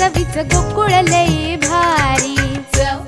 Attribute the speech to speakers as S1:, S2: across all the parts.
S1: चवीच गोकुळ लई भारी.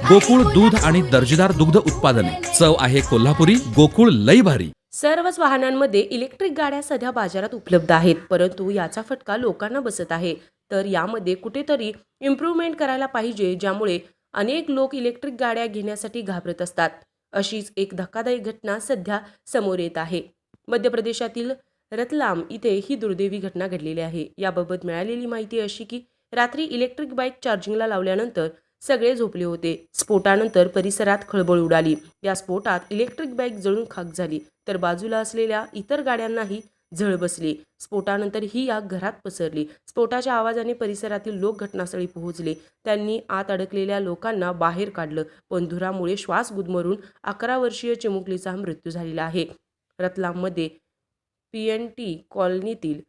S2: गोकुळ दूध आणि दर्जेदार दुग्ध उत्पादने. चव आहे कोल्हापुरी गोकुळ लई भारी.
S3: सर्वच वाहनांमध्ये इलेक्ट्रिक गाड्या सध्या बाजारात उपलब्ध आहेत परंतु याचा फटका लोकांना बसत आहे. तर यामध्ये कुठेतरी इम्प्रूव्हमेंट करायला पाहिजे ज्यामुळे अनेक लोक इलेक्ट्रिक गाड्या घेण्यासाठी घाबरत असतात. अशीच एक धक्कादायक घटना सध्या समोर येत आहे. मध्य प्रदेशातील रतलाम इथे ही दुर्दैवी घटना घडलेली आहे. याबाबत मिळालेली माहिती अशी की रात्री इलेक्ट्रिक बाईक चार्जिंगला लावल्यानंतर सगळे झोपले होते. स्फोटानंतर परिसरात खळबळ उडाली. या स्फोटात इलेक्ट्रिक बाईक जळून खाक झाली. तर बाजूला असलेल्या इतर गाड्यांनाही झळ बसली. स्फोटानंतर ही आग घरात पसरली. स्फोटाच्या आवाजाने परिसरातील लोक घटनास्थळी पोहोचले. त्यांनी आत अडकलेल्या लोकांना बाहेर काढलं. पण धुरामुळे श्वास गुदमरून अकरा वर्षीय चिमुकलीचा मृत्यू झालेला आहे. रतलाममध्ये पी एन टी कॉलनीतील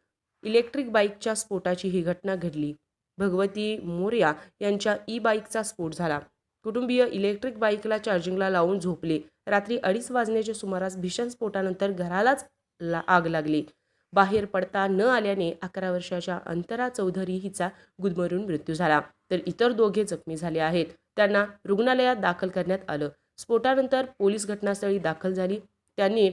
S3: इलेक्ट्रिक बाईकच्या स्फोटाची ही घटना घडली. भगवती मोर्या यांच्या ई बाईकचा स्फोट झाला. कुटुंबीय इलेक्ट्रिक बाईकला चार्जिंगला लावून झोपले. रात्री अडीच वाजण्याच्या सुमारास भीषण स्फोटानंतर घरालाच ला आग लागली. बाहेर पडता न आल्याने अकरा वर्षाच्या अंतरा चौधरी हिचा गुदमरून मृत्यू झाला. तर इतर दोघे जखमी झाले आहेत. त्यांना रुग्णालयात दाखल करण्यात आलं. स्फोटानंतर पोलीस घटनास्थळी दाखल झाली. त्यांनी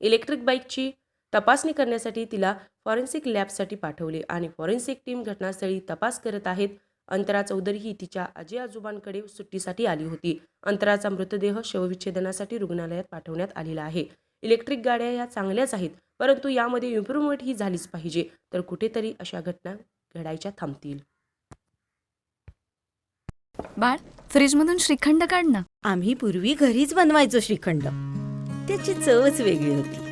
S3: इलेक्ट्रिक बाईकची तपासणी करण्यासाठी तिला फॉरेन्सिक लॅबसाठी पाठवले आणि फॉरेन्सिक टीम घटनास्थळी तपास करत आहेत. अंतरा चौधरी ही तिच्या आजी आजोबांकडे सुट्टीसाठी आली होती. अंतराचा मृतदेह शवविच्छेदनासाठी रुग्णालयात पाठवण्यात आलेला आहे. इलेक्ट्रिक गाड्या या चांगल्याच आहेत परंतु यामध्ये इम्प्रूव्हमेंट ही झालीच पाहिजे तर कुठेतरी अशा घटना घडायच्या थांबतील.
S4: बाळ फ्रीजमधून श्रीखंड काढ ना.
S5: आम्ही पूर्वी घरीच बनवायचो श्रीखंड. त्याची चवच वेगळी होती.